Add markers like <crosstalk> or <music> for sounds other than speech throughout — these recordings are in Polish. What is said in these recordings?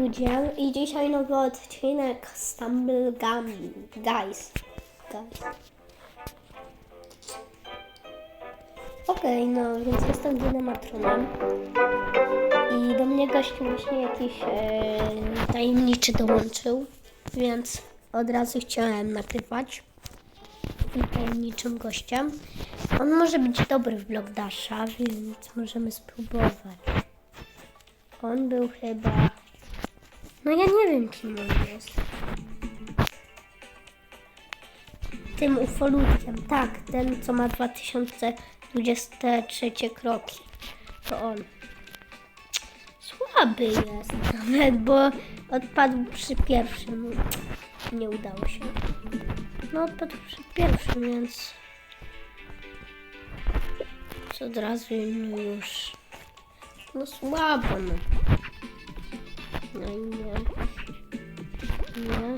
ludzie i dzisiaj nowy odcinek Stumble Gum Guys. Guys. Okej, no więc jestem dynamatronem i do mnie gościu właśnie jakiś e, tajemniczy dołączył, więc od razu chciałem nagrywać tym tajemniczym gościem. On może być dobry w Block Dasha, więc możemy spróbować. On był chyba. No ja nie wiem, kim on jest. Tym ufolutkiem. Tak, ten, co ma 2023 kroki. To on. Słaby jest nawet, bo odpadł przy pierwszym. Nie udało się. No, odpadł przy pierwszym, więc. Co od razu no już. No słabo, no. Nie. Nie.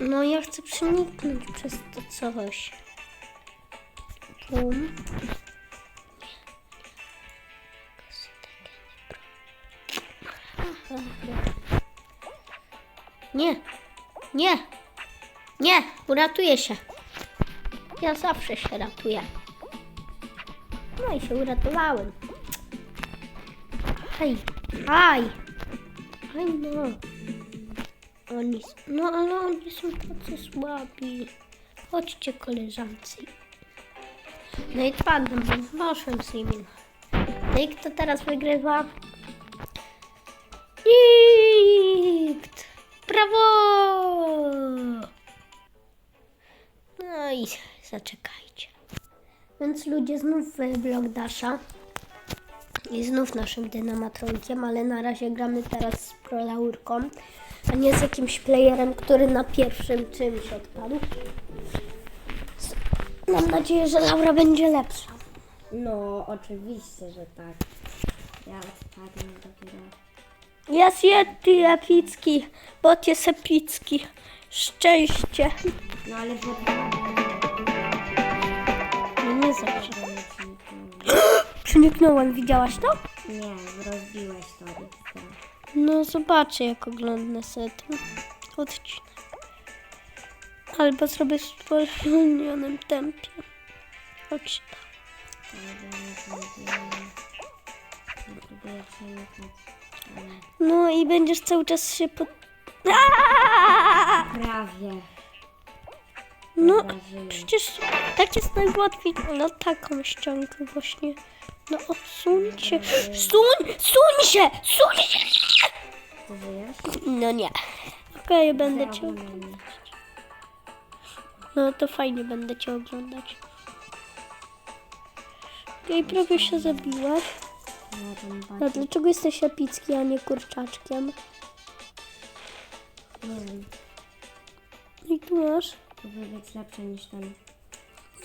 No ja chcę przeniknąć przez to coś. Nie. Nie. Nie. Uratuję się. Ja zawsze się ratuję. No i się uratowałem. Aj, aj, aj no. Oni, no ale oni są tacy słabi. Chodźcie koleżancy. No i padłem, bo poszłem z nimi. No i kto teraz wygrywa? Nikt! Brawo! No i zaczekajcie. Więc ludzie znów w Block Dasha. I znów naszym dynamatronkiem, ale na razie gramy teraz z prolaurką, a nie z jakimś playerem, który na pierwszym czymś odpadł. Mam nadzieję, że Laura będzie lepsza. No, oczywiście, że tak. Ja odpadłem dopiero. Jest Yeti epicki, bot jest epicki. Szczęście. No ale No nie zawsze. Przeniknąłem, widziałaś to? Nie, rozbiłeś to. No zobaczę, jak oglądnę sobie ten odcinek. Albo zrobię w spowolnionym tempie. Chodź tam. Ale ja nie zrobiłem. Nie próbuję przeniknąć. Ale No i będziesz cały czas się pod... Aaaa! <laughs> Prawie. No, przecież tak jest najłatwiej. No taką ściankę właśnie. No odsuńcie. Suń! Suń się! Suń się! No nie. Okej, będę cię... Oglądam mnie. No to fajnie będę cię oglądać. Okej, prawie się zabiłaś. No, dlaczego jesteś epicki, a nie kurczaczkiem? Nie wiem. I tu masz. Próbuję być lepszy niż ten.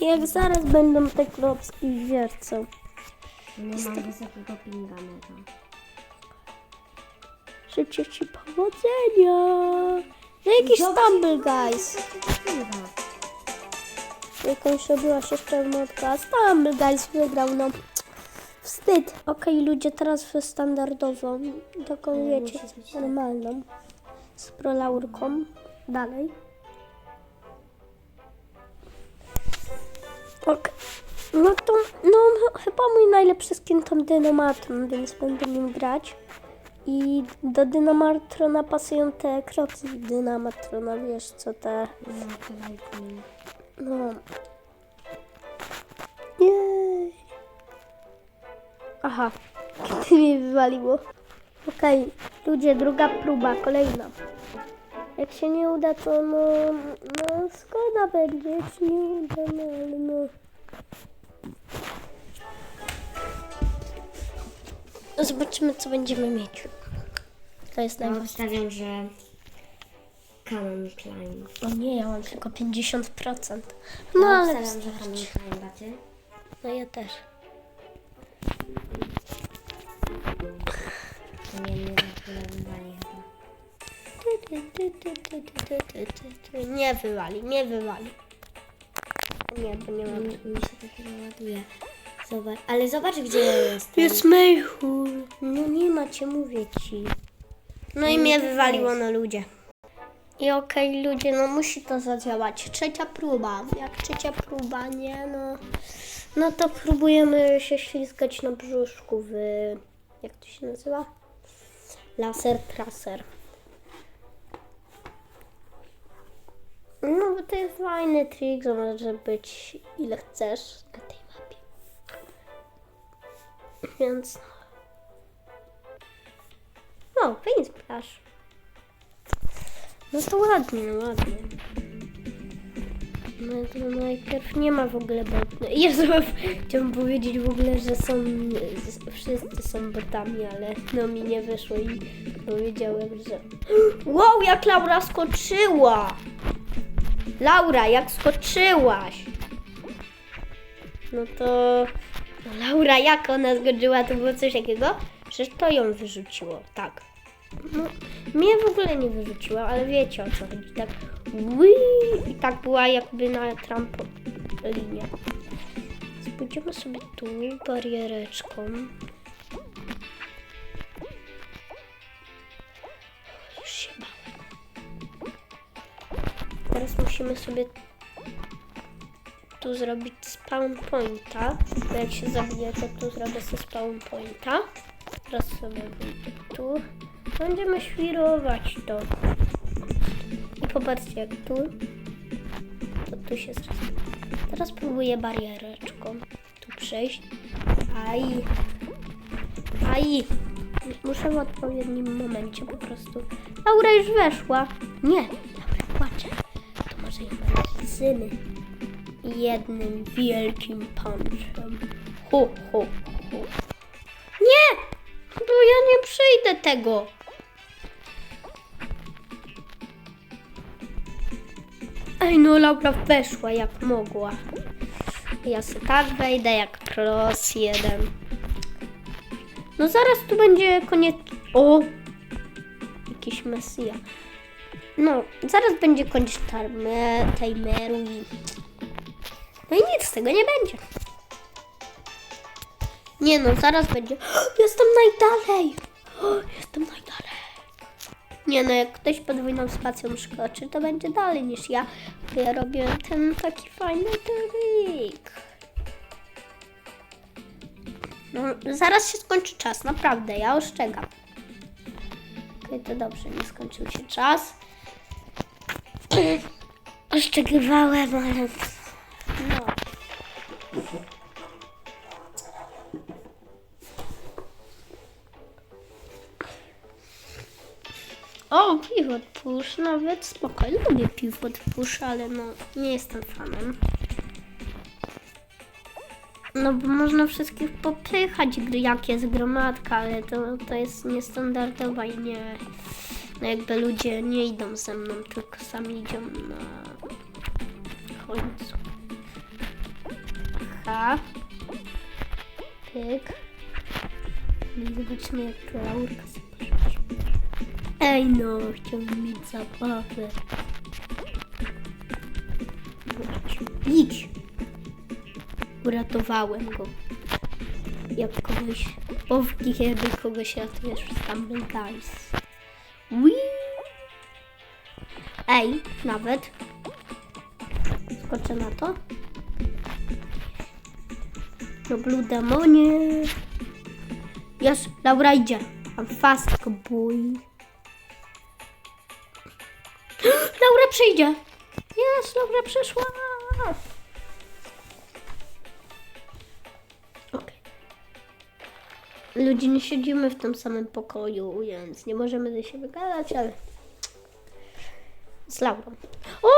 Jak zaraz będą te klocki wiercą. Nie mam wysokiego pinga mega. Życzę ci powodzenia. No jakiś Stumble Guys. Jakąś robiłaś jeszcze modka. Stumble Guys wygrał, no. Wstyd. Okej, ludzie, teraz w standardową. Taką, wiecie, być normalną. Z prolaurką. Dalej. No to, no chyba mój najlepszy skin to Dynamatron, więc będę nim grać. I do Dynamatrona pasują te kroki Dynamatrona, wiesz co te... No. Jej. Aha, <laughs> mnie wywaliło. Okej, ludzie, druga próba, kolejna. Jak się nie uda, to no, no szkoda będzie, jak się nie uda, no ale no. No Zobaczymy, co będziemy mieć. To jest Ja najlepsze. obstawiam, że Canon Klein. O nie, ja mam tylko 50%. No, No ja ale... obstawiam, że Canon Klein. No ja też. To nie chyba. Nie wywali, nie wywali. Nie, to nie ma. Mi, mi się takiego ładuje. Zobacz, ale zobacz gdzie ja jestem. Jest Mayhur. No nie macie, mówię ci. No i mnie wywaliło na ludzie. I okej, ludzie, no musi to zadziałać. Trzecia próba. Jak trzecia próba, nie, no... No to próbujemy się ślizgać na brzuszku w... Jak to się nazywa? Laser traser. No bo to jest fajny trik, że może być ile chcesz na tej. Więc... No, fajny splash. No to ładnie, no ładnie. No to najpierw nie ma w ogóle botów. <laughs> Jezu, chciałbym powiedzieć w ogóle, że są, wszyscy są botami, ale no mi nie wyszło i powiedziałem, że... <gasps> Wow, jak Laura skoczyła! Laura, jak skoczyłaś! No to... Laura, jak ona skoczyła, to było coś takiego, że to ją wyrzuciło, tak. No, mnie w ogóle nie wyrzuciła, ale wiecie o co chodzi. Tak Wii! i tak była jakby na trampolinie. Spójdziemy sobie tu bariereczką. Już się. Teraz musimy sobie tu zrobić spawn pointa. Bo jak się zabije, to tu zrobię sobie spawn pointa. Teraz sobie tu. Będziemy świrować to. I popatrzcie jak tu. To tu się zresztą. Teraz próbuję bariereczką tu przejść. Aj. Aj. Muszę w odpowiednim momencie po prostu. Laura już weszła. Nie, Laura płacze. To może ją syny. Jednym wielkim punchem. Hu, hu, hu. Nie! Bo ja nie przyjdę tego. Ej, no Laura weszła jak mogła. Ja sobie tak wejdę jak pros jeden. No zaraz tu będzie koniec. O! Jakiś mesja. No, zaraz będzie koniec timeru i... Tego nie będzie. Nie no, zaraz będzie. <gasps> Jestem najdalej! <gasps> Jestem najdalej. Nie no, jak ktoś podwójną spacją skoczy, to będzie dalej niż ja. Bo ja robię ten taki fajny trik. No, zaraz się skończy czas, naprawdę, ja ostrzegam. Okej, to dobrze, nie skończył się czas. <clears throat> Oszczegywałem, ale... O, pivot push, nawet spokojnie, lubię pivot push, ale no, nie jestem fanem. No bo można wszystkich popychać, jak jest gromadka, ale to, to jest niestandardowa i nie... No jakby ludzie nie idą ze mną, tylko sami idą na końcu. Aha. Pyk. No i zobaczymy jak laurka. Ej no, chciałbym mieć zabawę. Idź. Uratowałem go. Jak kogoś, bo kiedy kogoś ratujesz w Stumble Guys. Wii. Ej, nawet. Skoczę na to. No Blue Demonie. Jest, Laura idzie. I'm fast, boy. Laura przyjdzie. Jest, Laura przyszła. Okej. Ludzie nie siedzimy w tym samym pokoju, więc nie możemy ze siebie gadać, ale z Laurą. O,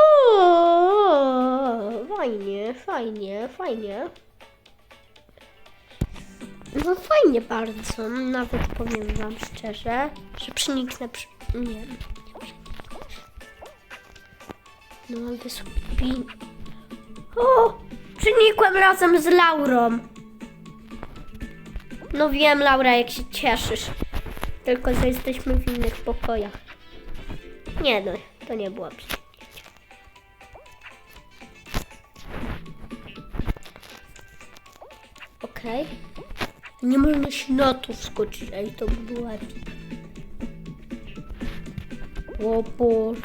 fajnie, fajnie, fajnie. No fajnie bardzo, nawet powiem wam szczerze, że przeniknę przy... Nie, no mam wysłupi... O! Przenikłem razem z Laurą. No wiem, Laura, jak się cieszysz. Tylko, że jesteśmy w innych pokojach. Nie no, to nie było. Okej. Nie można się na to wskoczyć, ej, to by było epic. O Boże.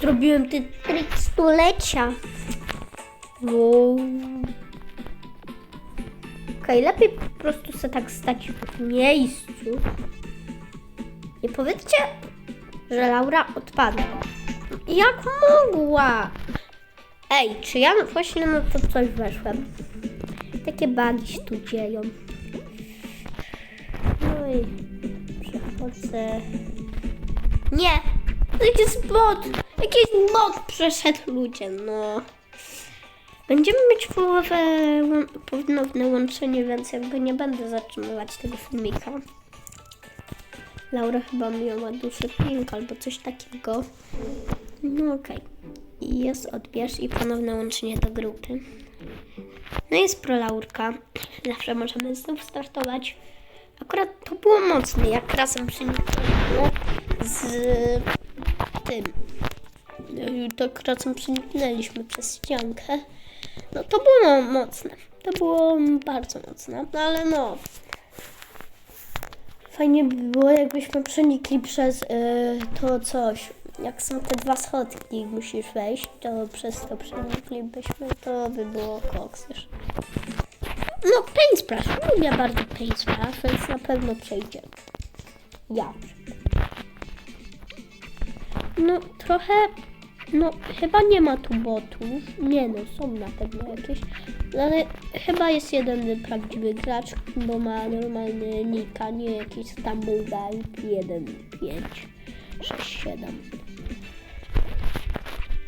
Zrobiłem ten trik stulecia. Wow. Okej, lepiej po prostu sobie tak stać w miejscu. Nie powiedzcie, że Laura odpadła. Jak mogła? Ej, czy ja właśnie na to coś weszłem? Takie bugi się tu dzieją. No i przechodzę. Nie! Jakiś bot! Jakiś bot przeszedł ludzie, no. Będziemy mieć połowę, ponowne łączenie, więc jakby nie będę zatrzymywać tego filmika. Laura chyba miała duży ping albo coś takiego. No okej. I Jest odbierz i ponowne łączenie do grupy. No jest prolaurka. Zawsze możemy znów startować. Akurat to było mocne, jak razem przeniknęło z tym. Tak razem przeniknęliśmy przez ściankę. No to było mocne. To było bardzo mocne. No ale no. Fajnie by było, jakbyśmy przenikli przez y, to coś. Jak są te dwa schodki i musisz wejść, to przez to przeniklibyśmy, to by było koks już. No, Paint Splash. Lubię bardzo Paint Splash, więc na pewno przejdzie. Ja. No, trochę... No, chyba nie ma tu botów. Nie no, są na pewno jakieś. Ale chyba jest jeden prawdziwy gracz, bo ma normalny nick, a nie jakiś Stumble Guy 1, 5, 6, 7.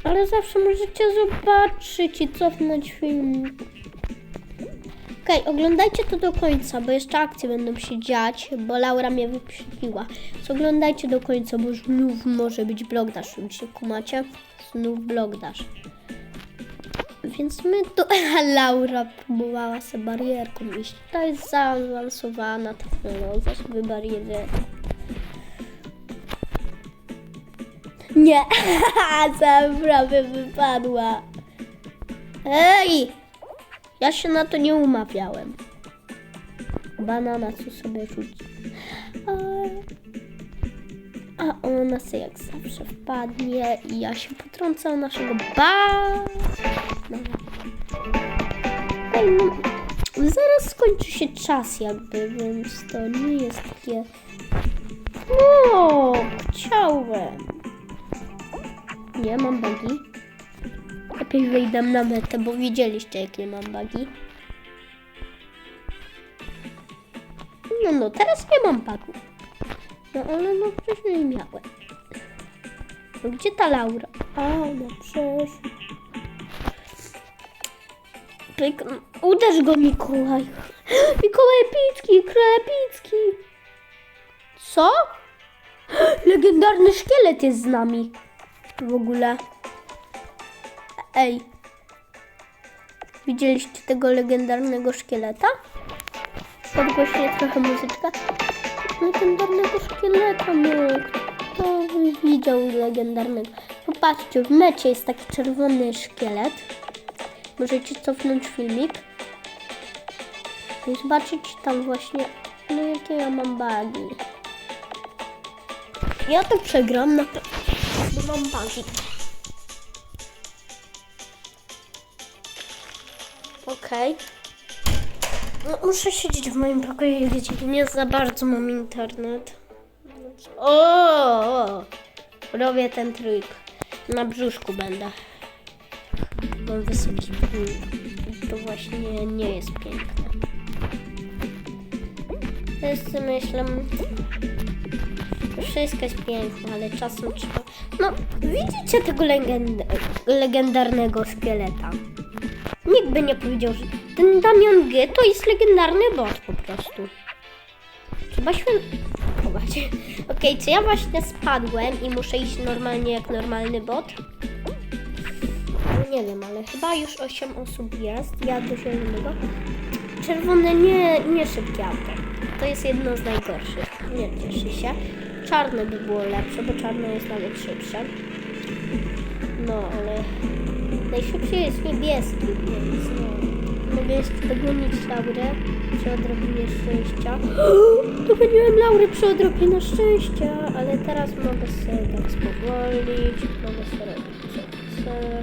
Ale zawsze możecie zobaczyć i cofnąć film. Okej, oglądajcie to do końca, bo jeszcze akcje będą się dziać, bo Laura mnie wyprzedziła. Więc oglądajcie do końca, bo znów może być blogdash, już się kumacie? Znów blogdash. Więc my to... <laughs> Laura próbowała sobie barierką iść. To jest zaawansowana technologia, sobie barierę. Nie, <laughs> za prawie wypadła. Ej! Ja się na to nie umawiałem. Banana co sobie rzuci. A, a ona sobie jak zawsze wpadnie i ja się potrącę o naszego ba. No. Ej, no, zaraz skończy się czas jakby, więc to nie jest takie... O, chciałem. Nie, mam bugi. Lepiej wyjdę na metę, bo widzieliście jakie mam bugi. No, no, teraz nie mam bugów. No, ale no wcześniej miałem. No, gdzie ta Laura? A, no przeszła. Pyk, uderz go, Mikołaj. <gasps> Mikołaj Epicki, król Epicki. Co? <gasps> Legendarny szkielet jest z nami. W ogóle. Ej. Widzieliście tego legendarnego szkieleta? Podgłośnie trochę muzyczka. Legendarnego szkieleta, no. Kto widział legendarnego? Popatrzcie, w mecie jest taki czerwony szkielet. Możecie cofnąć filmik. I zobaczyć tam właśnie, no jakie ja mam bugi. Ja to przegram na pewno, bo mam bugi. Okej. No, muszę siedzieć w moim pokoju, gdzie nie za bardzo mam internet. O! Robię ten trik. Na brzuszku będę. Mam wysoki. To właśnie nie jest piękne. Wszyscy myślą, wszystko jest piękne, ale czasem trzeba... No, widzicie tego legend... legendarnego szkieleta? Nikt by nie powiedział, że ten Damian G to jest legendarny bot po prostu. Trzeba się chować. <laughs> Okej, czy ja właśnie spadłem i muszę iść normalnie jak normalny bot? Nie wiem, ale chyba już 8 osób jest. Ja do zielonego. Czerwone nie, nie szybkie auto. To jest jedno z najgorszych. Nie cieszy się. Czarne by było lepsze, bo czarne jest nawet szybsze. No, ale najszybszy jest niebieski, więc no. Mogę jeszcze dogonić Laurę. przy odrobinie szczęścia. <gasps> Dogoniłem Laury przy odrobinie szczęścia, ale teraz mogę sobie tak spowolnić, mogę sobie robić co chcę.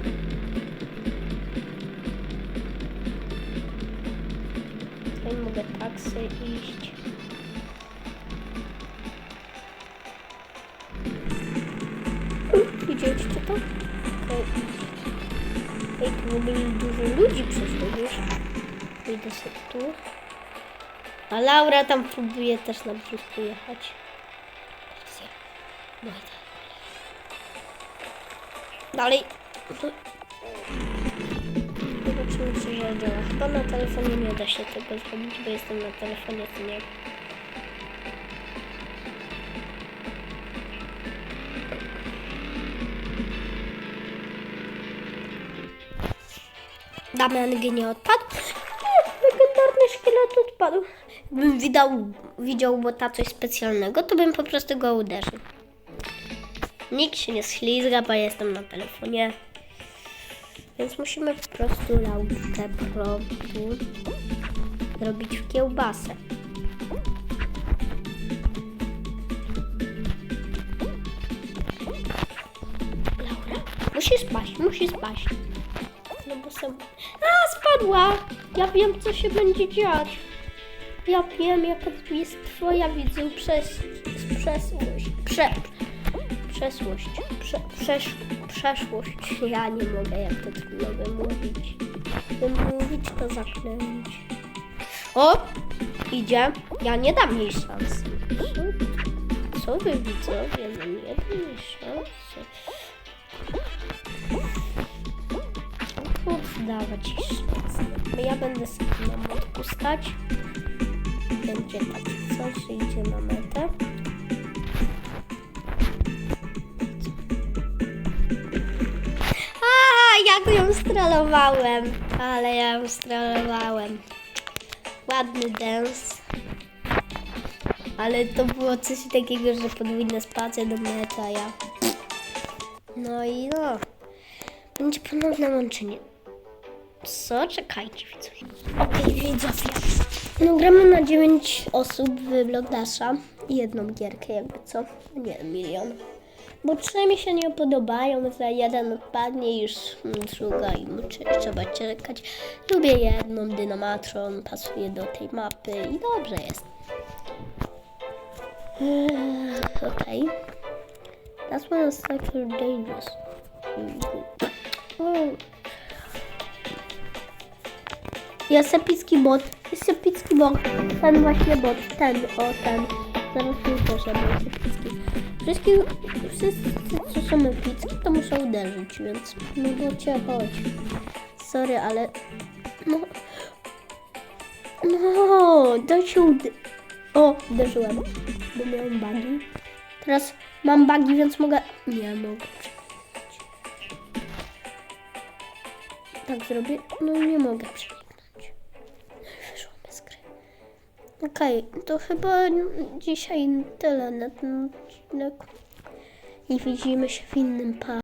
Tutaj mogę tak sobie iść. Widzieliście to? Okej, idź. Ej, tu w dużo ludzi przeszło, wiesz? Wyjdę sobie tu. A Laura tam próbuje też na brzuchu jechać. Teraz ja. No i dalej. Dalej. Zobaczymy, czy zadziała. Chyba na telefonie nie da się tego zrobić, bo jestem na telefonie, to nie. Damian nie odpadł. Legendarny szkielet odpadł. Gdybym widał, widział bota coś specjalnego, to bym po prostu go uderzył. Nikt się nie ślizga, bo jestem na telefonie. Więc musimy po prostu lautkę progu zrobić w kiełbasę. Laura, musisz spaść, musisz spaść. No bo sobie... Ja wiem, co się będzie dziać. Ja wiem, jaka jest twoja widzę przez... przeszłość. Prze... Przeszłość. Prze... Przesz... Przeszłość. Ja nie mogę, jak to trudno wymówić. Wymówić to zaklęć. O! Idzie. Ja nie dam jej szansy. Co, wy widzowie? No nie dam jej szansy. Dawać ja będę na motku stać. Będzie takie coś, idzie na metę. A, jak ją strolowałem. Ale ja ją strolowałem. Ładny dance. Ale to było coś takiego, że podwójne spacje do meta, ja. No i no. Będzie ponowne łączenie. Co? Czekajcie, widzowie. Okej, widzowie. No gramy na 9 osób w Blockdasha jedną gierkę, jakby co? Nie, milion. Bo mi się nie podobają, za jeden odpadnie już mm, druga i trzeba czekać. Lubię jedną, Dynamatron, pasuje do tej mapy i dobrze jest. Eee, Okej. That's why it's like dangerous. O. Jest epicki bot. Jest epicki bot. Ten właśnie bot. Ten, o ten. Zaraz mi też jest epicki. Wszystkich, wszyscy, co są epicki, to muszę uderzyć, więc no bocie, chodź. Sorry, ale... No... No, to się udy... O, uderzyłem. Bo miałem bugi. Teraz mam bugi, więc mogę... Nie mogę. Tak zrobię? No nie mogę przeniknąć. Okej, to chyba dzisiaj tyle na ten odcinek. I widzimy się w innym pa.